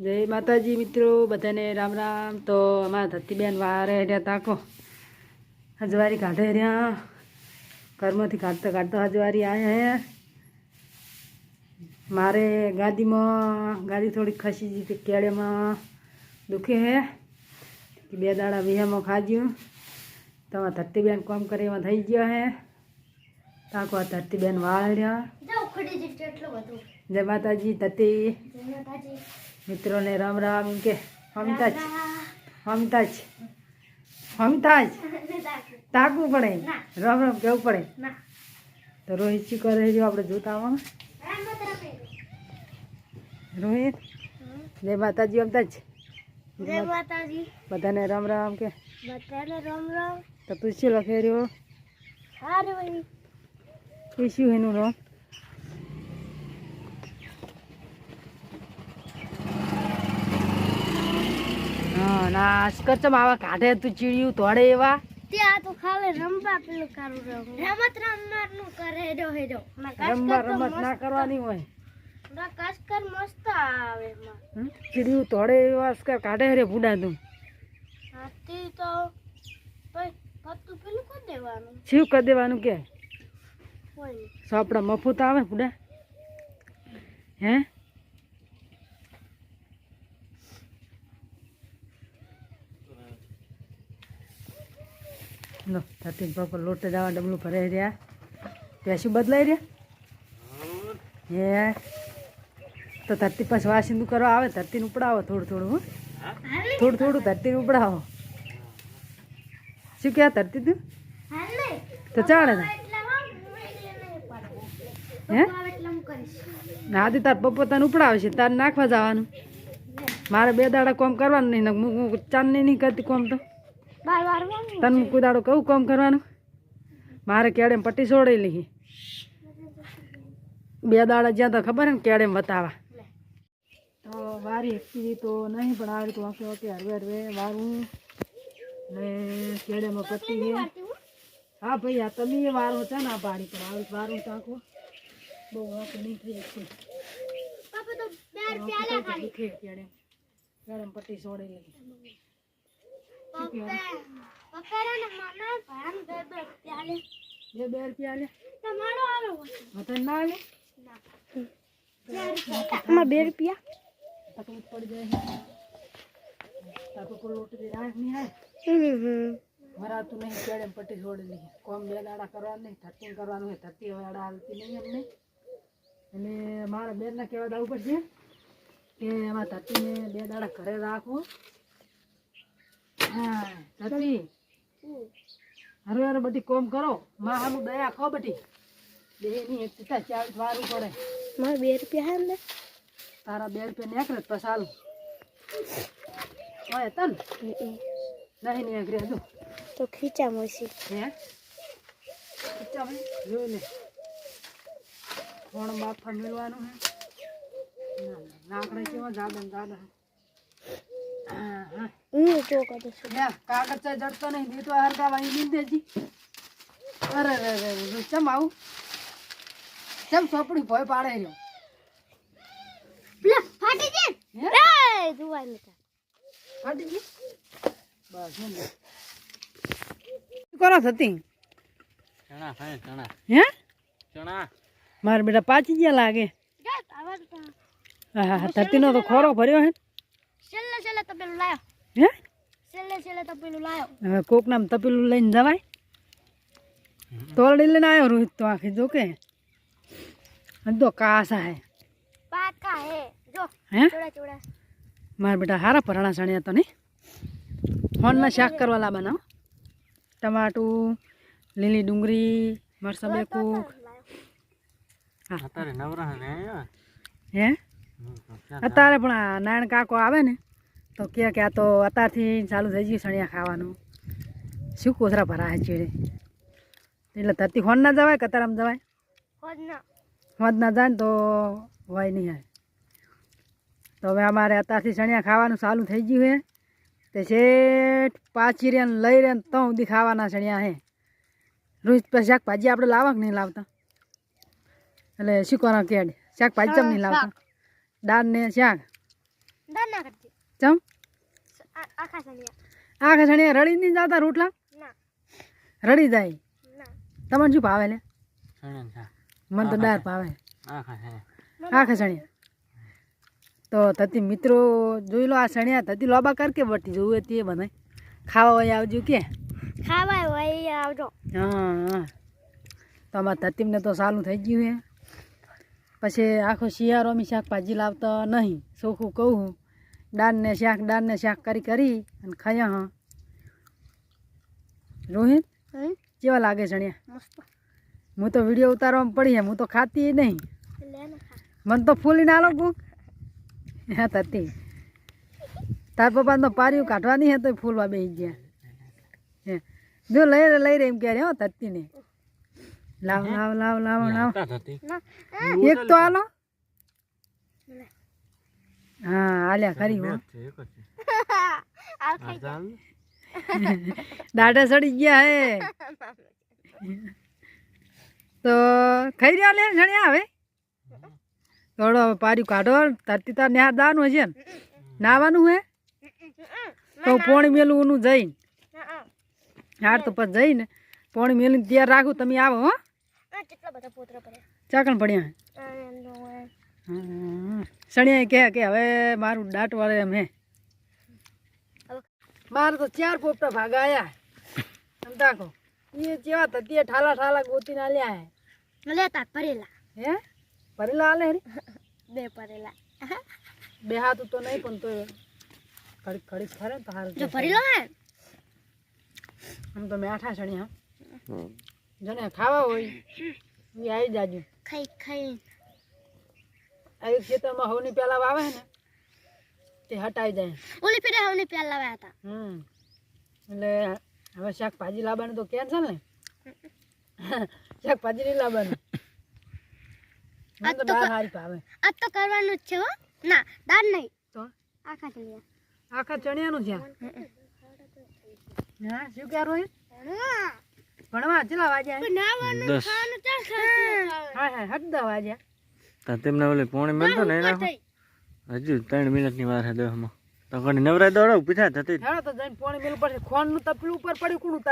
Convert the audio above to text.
જય માતાજી મિત્રો બધાને રામ રામ. તો અમારા ધરતીબેન વારે રહ્યા તાકો હજવારી કાઢે રહ્યા. ઘરમાંથી કાઢતા કાઢતા હજવારી આવ્યા હે. મારે ગાદીમાં ગાદી થોડીક ખસી ગઈ હતી કેળેમાં દુખે હે. બે દાડા વિહામાં ખાજ્યું તમારા ધરતીબેન કોમ કરે એમાં થઈ ગયો હે. તાકો આ ધરતીબેન વાળ રહ્યા. જય માતાજી ધરતી. જય માતાજી. મિત્રોને રામ રામ એમ કે હમતા જ. હમતા જ. હમતા જ. તાકવું પડે. રામ રામ કેવું પડે? તો રોહિત શું કરે છે આપણે જોતામાં? રામ રોહિત? જય માતાજી હમતા જ. જય માતાજી. બધાને રામ રામ કે. બધાને રામ રામ. તો તું શું લખે રહ્યો? હારે વળી એ શું એનું રામ હા ના આસ્કર આવા કાઢે તું ચીડિયું તોડે એવા. તો ખાલે રમવા પેલું કરું રમત રમવાનું કરે હેડો હેડો રમવા રમત ના કરવાની હોય. કસકર મસ્ત આવે એમાં. ચીડિયું તોડે એવા કાઢે રે ભૂડા તું. હાથી તો પત્તું પેલું કરી દેવાનું. શું કરી દેવાનું કે? સાપડા મફત આવે ભૂડા? હે? લો ધરતી પર લોટ જવા ડબલું ભરાઈ રહ્યા. પેશું બદલાઈ રહ્યા? હે? તો ધરતી પાસે વાસિંદુ કરવા આવે ધરતીને ઉપડાવો થોડું થોડું થોડું થોડું ધરતીને ઉપડાવો. શું ક્યાં ધરતી તું? તો ચાલે ને. હા? કરીશ નાથી તાર પપ્પા તને ઉપડાવે છે, તારે નાખવા જવાનું. મારે બે દાડા કોમ કરવાનું નહીં ને હું ચાંદની નહીં કરતી કોમ તો. તને કુદાડો દાડો કહું કોમ કરવાનું? મારે કેડે પટ્ટી છોડી લીધી બે દાડા જ્યાં તો ખબર ને કેડે બતાવા તો વારી એકથી તો નહીં પણ આવી રીતે વાંકે વાંકે હરવે હરવે વારું. ને કેડેમાં પટ્ટી છે. હા ભાઈ આ તમે વારો છે ને આ પાડી પણ આવી વારું ટાંકો. બહુ વાંક નહીં થઈ તો દુખે કેડે કેડે પટ્ટી છોડી લીધી પપ્પા પપ્પા રે ને મને ભાન બે નહીં આવે હમ ભરાતું નહીં કેડે પટ્ટી છોડી લીધી કોમ બે દાડા કરવાનું નહીં ધરતી કરવાનું હોય ધરતી હવે હાલતી નહીં અમને અને મારા બેનના કહેવા દાવું પડશે કે એમાં ધરતીને બે દાડા ઘરે રાખો. હા ધરતી હરે હરે બધી કોમ કરો માં આનું દયા ખો બટી બે એક પિતા વારું પડે મારે બે રૂપિયા હે ને તારા બે રૂપિયા નીકળે તો સારું હોય તન નહીં નીકળે હજુ તો ખીચા મોસી હે ચાલ જોઈ લે કોણ બાફા મેળવાનું હે ના, ના, કેવા જાદન ને હા હા હા છું. કાગળ ચાય જડતો નહીં દીતો હરગાવાની નીંદેજી અરે રે રે રે ચમ આવું? ચમ સોપડી ભોય પાડે પેલા ફાટી ફાટી બસ હે કરો સતી ચણા હે ચણા. હે? ચણા. મારા બેટા પાછી ગયા લાગે. હા હા હા ધરતીનો તો ખોરો ભર્યો હે છેલ્લે છેલ્લે તમે લાયો. હે? છેલ્લે છેલ્લે તો લાયો. હવે કોક નામ તપેલું લઈને જવાય? તોરડી લઈને આવ્યો રોહિત તો આખી જો કે. તો કાસા હે. પાકા હે. જો હે? ચોડા ચોડા મારા બેટા હારા પરાણા સણ્યા તો નહીં? ફોનમાં શાક કરવા લાવવાના. ટમાટું લીલી ડુંગળી મરસા બે કૂક અત્યારે નવરા હે? અત્યારે પણ આ નારાયણ કાકો આવે ને તો કે કે આ તો અત્યારથી ચાલુ થઈ ગયું સણિયા ખાવાનું. શું કોથરા ભરા ચીડે એટલે ધરતી હોન ના જવાય કતારામ જવાય? હોદ ના. જાય ને તો હોય નહીં આવે. તો હવે અમારે અત્યારથી સણિયા ખાવાનું ચાલુ થઈ ગયું હે. તે શેઠ પાછી રે ને લઈ રે ને તો સુધી ખાવાના સણિયા હે. રોજ પછી શાકભાજી આપણે લાવવા કે નહીં લાવતા? એટલે શું કરો કેડ શાકભાજી ચમ નહીં લાવતા? દાળ ને શાક? ચમ? આખા સણિયા આખા છણીએ રડી નહીં જતા રોટલા? રડી જાય. તમને શું ભાવે લે? મને તો દાળ ભાવે. આખા છે છણિયા તો તતી મિત્રો જોઈ લો આ છણિયા તતી લોબા કર કે વટી જોવું તે બનાય ખાવા હોય આવજો કે. ખાવાય હોય આવજો. હા હા. અમારા તતીમને તો સારું થઈ ગયું હે. પછી આખો શિયાળો અમે શાકભાજી લાવતા નહીં. ચોખ્ખું કહું હું. દાળને શાક દાળને શાક કરી કરી અને ખાયા હા. રોહિત કેવા લાગે છણિયા હું તો વીડિયો ઉતારવામાં પડી હે હું તો ખાતી નહીં. ને મને તો ફૂલીને આલો કુક હા તતી તાર પપ્પા તો પાર્યું કાઢવાની હે તો ફૂલવા બેસી ગયા. હે. જો લઈ રે લઈ રે એમ કહે હો તતીને લાવ લાવ લાવ લાવ લાવ. ના. એક તો આલો. હા આલ્યા ખરી હો. દાઢે સડી ગયા હે. તો ખાઈ રહ્યા લે જણ્યા હવે? થોડો હવે પાર્યું કાઢો તરતી તાર ન્યા દાનું હશે ને. નાવાનું હે? તો પોણી મેલું ઓનું જઈને હાર તો પછી જઈને પોણી મેલીને ત્યાં રાખું તમે આવો હો. કેટલા બધા પોતરા પડ્યા? ચાકણ પડ્યા સણિયા કહે કે હવે મારું દાંત વાળે અમે મારે તો ચાર પોપટા ભાગા આયા. આમ તાકો. એ જેવા તતીએ ઠાલા ઠાલા ગોતીને આલ્યા હે. લેતા ભરેલા. હે? ભરેલા આલે રે બે ભરેલા. બે હાથ તો નહીં પણ તો ઘડીક ઘડીક ખરે તો હાર જો ભરેલો હે? આમ તો મેઠા સણિયા. જને ખાવા હોય એ આવી જાજો. ખાઈ ખાઈ. આવી ખેતરમાં હવની પેલા વાવે ને તે હટાઈ જાય. ઓલી ફેરે હવની પેલા લાવ્યા હતા. હમ. એટલે હવે શાકભાજી લાવવાનું તો કેન્સલ ને? શાકભાજી નહીં લાવવાનું. આ તો દાળ હારી ભાવે. આ તો કરવાનું જ છે હો. ના દાળ નહીં. તો? આખા ચણિયા. આખા ચણિયાનું છે? હા શું ક્યાં રોહિત ભણવા. ચેલા વાગ્યા. દસ. હા હા હટ દા વાગ્યા તા તેમને ઓલે પોણી મેલતો ને એના હજુ ત્રણ મિનિટની વાર છે દસમાં તો ઘણી નવરાય દોડો પીઠા થતી હેડો તો જઈને પોણી મેલું પડશે ખોનનું તપલું ઉપર પડ્યું કુણું